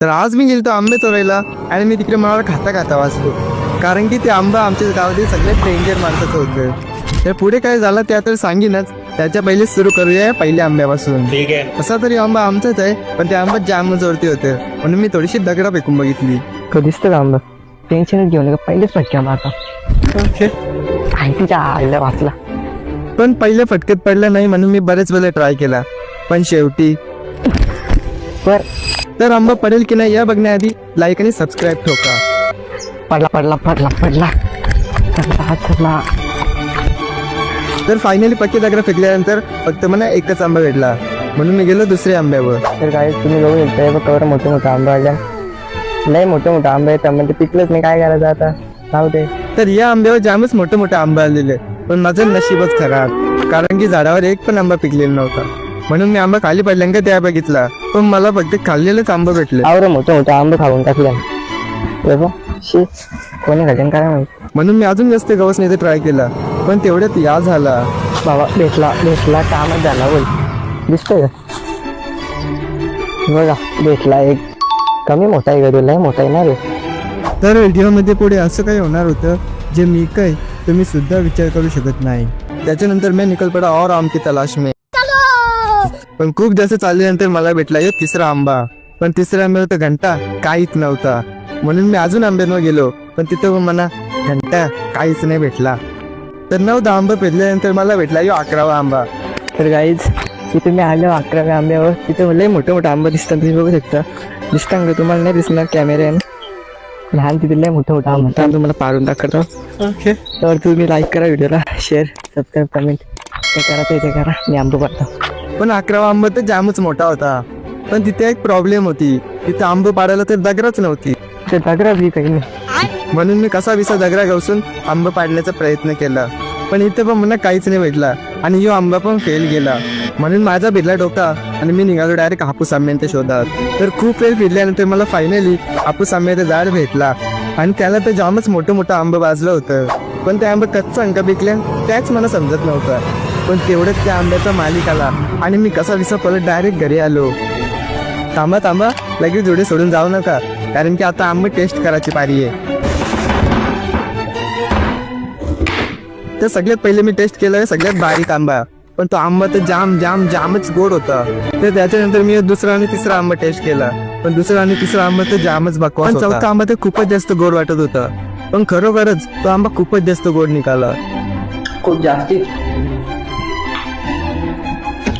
तर आज मी गेलतो आंबे चोरायला आणि मी तिकडे मला खाता खाता वाचलो. कारण की ते आंबा आमच्या गावातील सगळ्यात डेंजर माणसाचं होतं. तर पुढे काय झालं त्या तर सांगीनच. त्याच्या पहिले सुरू करूया पहिल्या आंब्यापासून. ठीक है असा तरी आंबा आमचाच आहे पण त्या आंबा जाम जोरती होते. म्हणून मी थोडीशी दगडा फेकून बघितली. कधीच तर आंबा. टेन्शनच घेऊ नका. पहिलेच फटक्या मारता आणि तिच्या आईला वाचला. पण पहिल्या फटक्यात पडला नाही म्हणून मी बरेच वेळा ट्राय केला. पण शेवटी पर। तर आंबा पडेल की नाही या बघण्याआधी लाईक आणि सबस्क्राईब ठोका. पडला पडला पडला पडला. चला चला तर फायनली पक्की दगडा फेकल्यानंतर फक्त मला एकच आंबा भेटला. म्हणून मी गेलो दुसऱ्या आंब्यावर. तर काय तुम्ही बघू शकता बघ कवर मोठे मोठे आंबे आल्या लय मोठे मोठे आंबे आहेत म्हणजे पिकलंच नाही काय करायचं आता? राहू दे. तर या आंब्यावर जामच मोठे मोठे आंबे आलेले पण माझं नशीबच खराब कारण की झाडावर एक पण आंबा पिकलेला नव्हता. म्हणून मी आंबा खाली पडल्यानंतर त्या बघितला? पण मला फक्त खाल्लेलेच आंबे भेटले. आवर मोठे मोठे आंबे खाऊन टाकले हे बघ शी कोणी काय माहिती? म्हणून मी अजून जास्त गवस नाही ट्राय केला. पण तेवढ्यात या झाला. बाबा भेटला भेटला कामच झाला बोल. दिसतोय का? बघा भेटला एक. कमी मोठा आहे का लय मोठा आहे ना रे. तर व्हिडिओमध्ये पुढे असं काही होणार होतं जे मी काय तुम्ही सुद्धा विचार करू शकत नाही. त्याच्यानंतर मी निकल पडा और आम की तलाश में पण खूप जास्त चालल्यानंतर मला भेटला एक तिसरा आंबा. पण तिसऱ्या आंब्यावर तर घंटा काहीच नव्हता. म्हणून मी अजून आंब्यांवर गेलो पण तिथं पण मला घंटा काहीच नाही भेटला. तर नऊ दहा आंबा पेरल्यानंतर मला भेटला यो अकरावा आंबा. तर गाईज तिथे मी आलो अकराव्या आंब्यावर. तिथे लय मोठे मोठे आंबे दिसतात तुम्ही बघू शकता. दिसतात का तुम्हाला? नाही दिसणार कॅमेऱ्याने लहान तिथे लय मोठे मोठे आंबे. आहेत. तुम्हाला पारून दाखवतो. ओके तर तुम्ही लाईक करा व्हिडिओला शेअर सबस्क्राईब कमेंट ते करा ते करा. मी आंबे पाडतो. पण अकरावा आंबा तर जामच मोठा होता. पण तिथे एक प्रॉब्लेम होती. तिथे आंबे पाडायला तर दगरच नव्हती. ते दगरा बी काही नाही. म्हणून मी कसा विसा दगरा घासून आंबा पाडण्याचा प्रयत्न केला. पण इथे पण मला काहीच नाही भेटला. आणि यो आंबा पण फेल गेला. म्हणून माझा भिडला डोका आणि मी निघालो डायरेक्ट हापूस आंब्यांच्या शोधात. तर खूप वेळ फिरल्यानंतर मला फायनली हापूस आंब्याचं झाड भेटला. आणि त्याला तर जामच मोठं मोठं आंबं वाजलं होतं. पण ते आंबं कच्चा अंका पिकल्या त्याच मला समजत नव्हतं. पण तेवढंच त्या आंब्याचा मालिक आला. आणि मी कसा विसा पळत डायरेक्ट घरी आलो. थांबा थांबा. लगेच जोडे सोडून जाऊ नका. कारण की आता आंबे टेस्ट करायची पारी आहे. तर सगळ्यात पहिले मी टेस्ट केलं सगळ्यात बारीक आंबा. पण तो आंबा तर जाम जाम जामच गोड होता. तर त्याच्यानंतर मी दुसरा आणि तिसरा आंबा टेस्ट केला. पण दुसरा आणि तिसरा आंबा तर जामच बकवास पण चौथा आंबा तर खूपच जास्त गोड वाटत होता. पण खरोखरच तो आंबा खूपच जास्त गोड निघाला. खूप जास्ती.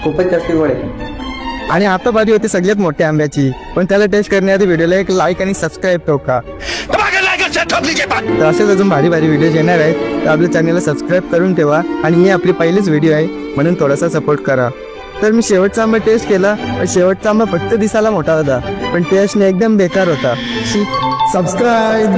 खूपच जास्त गोड आहे. आणि आता बारी होती सगळ्यात मोठ्या आंब्याची. पण त्याला टेस्ट करण्याआधी व्हिडिओला एक लाईक आणि सबस्क्राईब ठोका तर असेच अजून भारी भारी व्हिडिओ येणार आहेत. तर आपल्या चॅनलला सबस्क्राईब करून ठेवा आणि ही आपली पहिलीच व्हिडिओ आहे. म्हणून थोडासा सपोर्ट करा. तर मी शेवटचा आंबा टेस्ट केला. पण शेवटचा आंबा फक्त दिसायला मोठा होता. पण टेस्टने एकदम बेकार होता. सबस्क्राईब